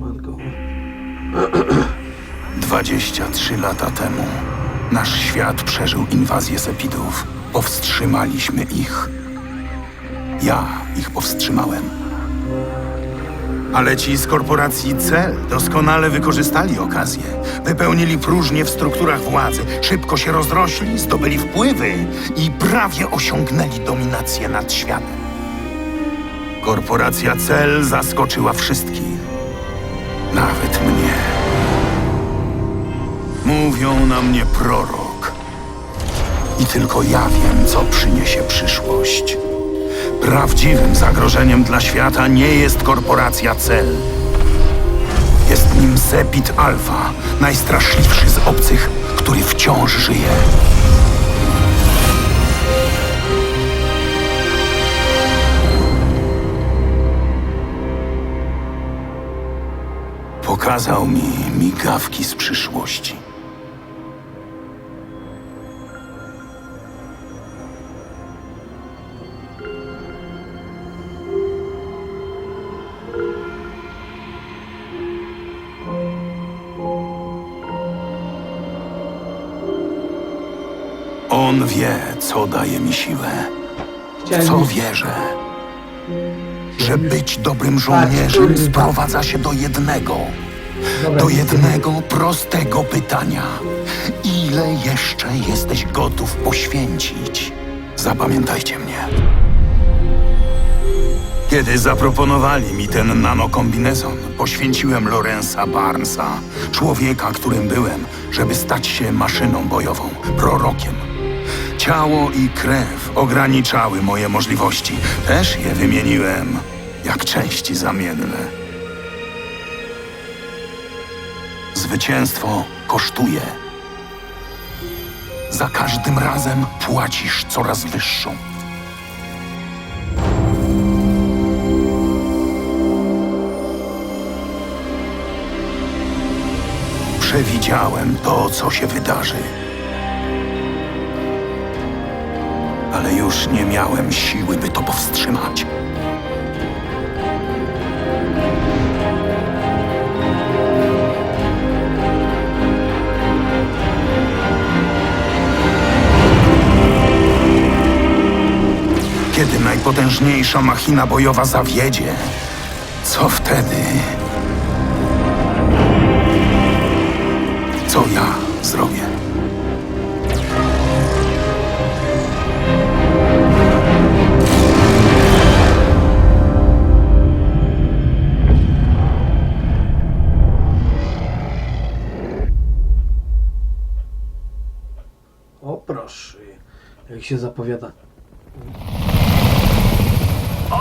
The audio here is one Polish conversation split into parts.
Matko. 23 lata temu nasz świat przeżył inwazję Sepidów. Powstrzymaliśmy ich. Ja ich powstrzymałem. Ale ci z korporacji CEL doskonale wykorzystali okazję. Wypełnili próżnię w strukturach władzy, szybko się rozrośli, zdobyli wpływy i prawie osiągnęli dominację nad światem. Korporacja CEL zaskoczyła wszystkich. Nawet mnie. Mówią na mnie prorok. I tylko ja wiem, co przyniesie przyszłość. Prawdziwym zagrożeniem dla świata nie jest korporacja CEL. Jest nim Zepit Alpha, najstraszliwszy z obcych, który wciąż żyje. Pokazał mi migawki z przyszłości. On wie, co daje mi siłę, w co wierzę. Że być dobrym żołnierzem sprowadza się do jednego. Do jednego prostego pytania. Ile jeszcze jesteś gotów poświęcić? Zapamiętajcie mnie. Kiedy zaproponowali mi ten nanokombinezon, poświęciłem Lorenza Barnesa, człowieka, którym byłem, żeby stać się maszyną bojową, prorokiem. Ciało i krew ograniczały moje możliwości. Też je wymieniłem jak części zamienne. Zwycięstwo kosztuje. Za każdym razem płacisz coraz wyższą. Przewidziałem to, co się wydarzy. Ale już nie miałem siły, by to powstrzymać. Kiedy najpotężniejsza machina bojowa zawiedzie, co wtedy? Co ja zrobię? O proszę, jak się zapowiada.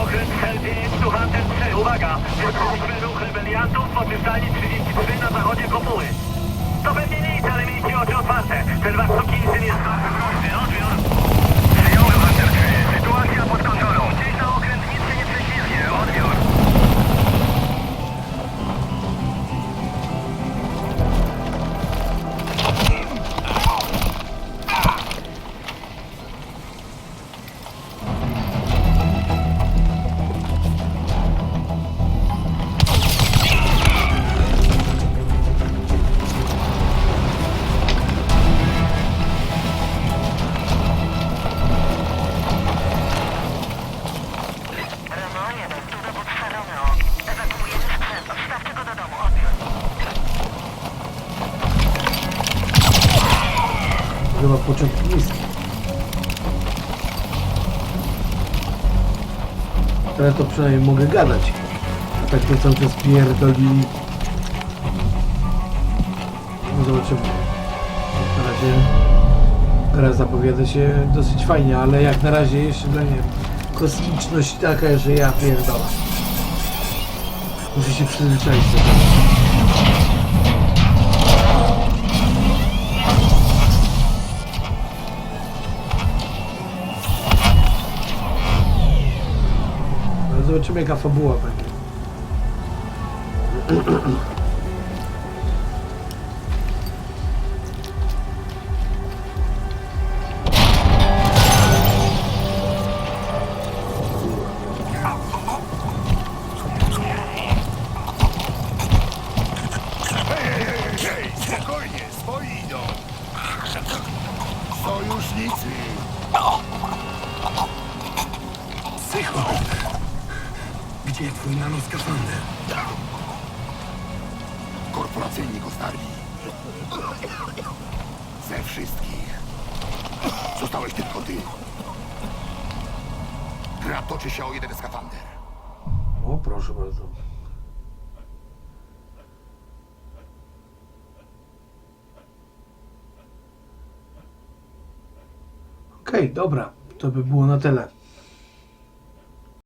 Okręt Hellgate tu Hunter 3, uwaga! Wyszliśmy ruch rebeliantów po przystani 33 na zachodzie kopuły. To pewnie nic, ale miejcie oczy otwarte. Ten wasz sukinsyn jest Chyba początek niski. Ale to przynajmniej mogę gadać. A tak to cały czas pierdoli. No zobaczymy. Na razie gra zapowiada się dosyć fajnie, ale jak na razie jeszcze dla mnie kosmiczność taka, że ja pierdolę. Muszę się przyzwyczaić do tego. Zobaczymy jaka fabuła będzie. Hej, spokojnie, swoi. Sojusznicy. Psycho. Gdzie twój nanoskafander? Korporacyjni go znali. Ze wszystkich. Zostałeś tylko ty. Gra toczy się o jeden skafander. O, proszę bardzo. Okej, dobra. To by było na tyle.